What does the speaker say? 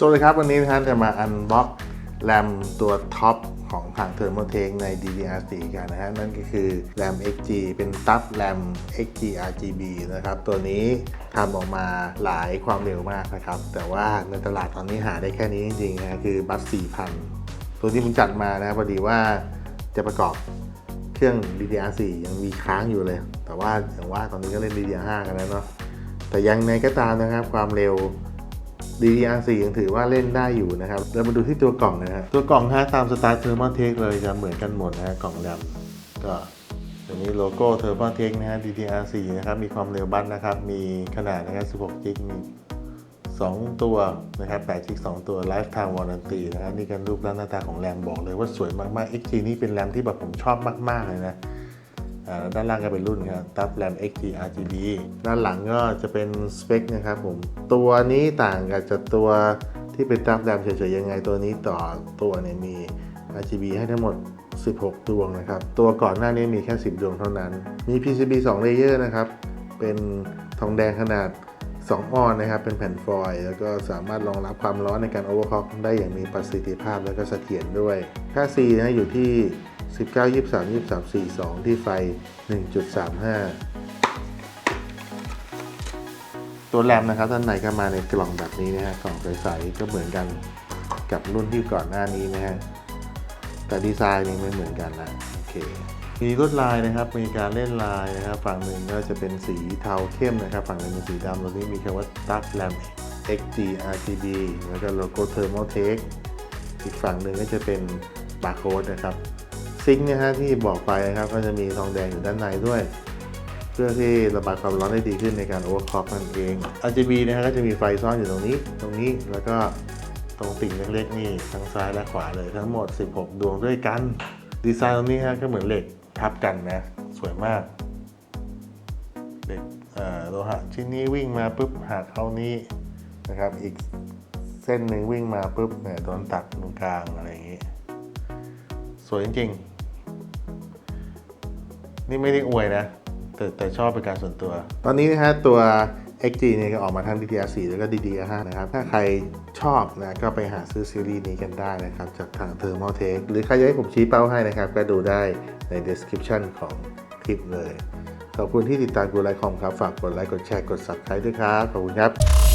สวัสดีครับ วันนี้นะฮะจะมาอันบ็อกแรมตัวท็อปของทาง Thermaltake ใน DDR4 กันนะฮะ นั่นก็คือแรม XG เป็นตับแรม XG RGB นะครับ ตัวนี้ทำออกมาหลายความเร็วมากนะครับ แต่ว่าในตลาดตอนนี้หาได้แค่นี้จริงๆนะคือบัส 4,000 ตัวที่ผมจัดมานะพอดีว่าจะประกอบเครื่อง DDR4 ยังมีค้างอยู่เลย แต่ว่าอย่างว่าตอนนี้ก็เล่น DDR5 กันแล้วเนาะแต่ยังไงก็ตามนะครับความเร็ว DDR4 ยังถือว่าเล่นได้อยู่นะครับเรามาดูที่ตัวกล่องนะฮะตัวกล่องฮะตามสไตล์ Thermaltake เลยจะเหมือนกันหมดนะฮะกล่องแรมก็จะมีโลโก้ Thermaltake นะฮะ DDR4 นะครับมีความเร็วบัสนะครับ มีขนาดนะครับ16 g b มี2 ตัวนะครับ8 g b 2ตัว Lifetime Warranty นะครับนี่กันรูปร่างหน้าตาของแรมบอกเลยว่าสวยมากๆ XG นี่เป็นแรมที่แบบผมชอบมาก ๆ เลยนะ ด้านล่างก็เป็นรุ่นครับตับแรม XG RGB ด้านหลังก็จะเป็นสเปคนะครับผม ตัวนี้ต่างกับจากตัวที่เป็นตับแรมเฉยๆยังไงตัวนี้ต่อตัวเนี่ยมี RGB ให้ทั้งหมด 16 ดวงนะครับ ตัวก่อนหน้านี้มีแค่ 10 ดวงเท่านั้น มี PCB 2เลเยอร์นะครับ เป็นทองแดงขนาด 2 ออนนะครับ เป็นแผ่นฟอยล์แล้วก็สามารถรองรับความร้อนในการโอเวอร์คล็อกได้อย่างมีประสิทธิภาพและก็เสถียรด้วย ค่า C นะอยู่ที่ 19 23 23 42 ที่ไฟ 1.35 ตัวแรมนะครับด้านในก็มาในกล่องแบบนี้นะฮะกล่องใสๆก็เหมือนกันกับรุ่นที่ก่อนหน้านี้นะฮะแต่ดีไซน์นี่ไม่เหมือนกันนะโอเคมีลวดลายนะครับ มีการเล่นลายนะครับ ฝั่งหนึ่งก็จะเป็นสีเทาเข้มนะครับ ฝั่งหนึ่งเป็นสีดำตรงนี้มีคำว่า Dark Lam XG RGB แล้วก็โลโก้ Thermaltake อีกฝั่งหนึ่งก็จะเป็นบาร์โค้ดนะครับ ซิงค์นะฮะที่บอกไปนะครับก็จะมีทองแดงอยู่ด้านในด้วย เพื่อที่ระบายความร้อนได้ดีขึ้นในการโอเวอร์คล็อกนั่นเอง RGB นะฮะก็จะมีไฟซ่อนอยู่ตรงนี้ ตรงนี้แล้วก็ตรงติ่งเล็กๆนี่ทั้งซ้ายและขวาเลยทั้งหมด 16 ดวงด้วยกัน ดีไซน์ตรงนี้ฮะก็เหมือนเหล็กทับกันนะสวยมากเหล็กโลหะชิ้นนี้วิ่งมาปุ๊บหักเข้านี้นะครับ อีกเส้นหนึ่งวิ่งมาปุ๊บเนี่ยโดนตัดตรงกลางอะไรอย่างนี้ สวยจริงๆ นี่ไม่ได้อวยนะ แต่แต่ชอบเป็นการส่วนตัว ตอนนี้นะฮะตัว XG เนี่ยก็ออกมาทั้ง DDR4 แล้วก็ DDR5 นะครับ ถ้าใครชอบนะก็ไปหาซื้อซีรีส์นี้กันได้นะครับ จากทาง Thermaltake หรือใครอยากให้ผมชี้เป้าให้นะครับ ก็ดูได้ใน description ของคลิปเลย ขอบคุณที่ติดตามกูไลค์คอมครับ ฝากกดไลค์ กดแชร์ กด subscribe ด้วยครับ ขอบคุณครับ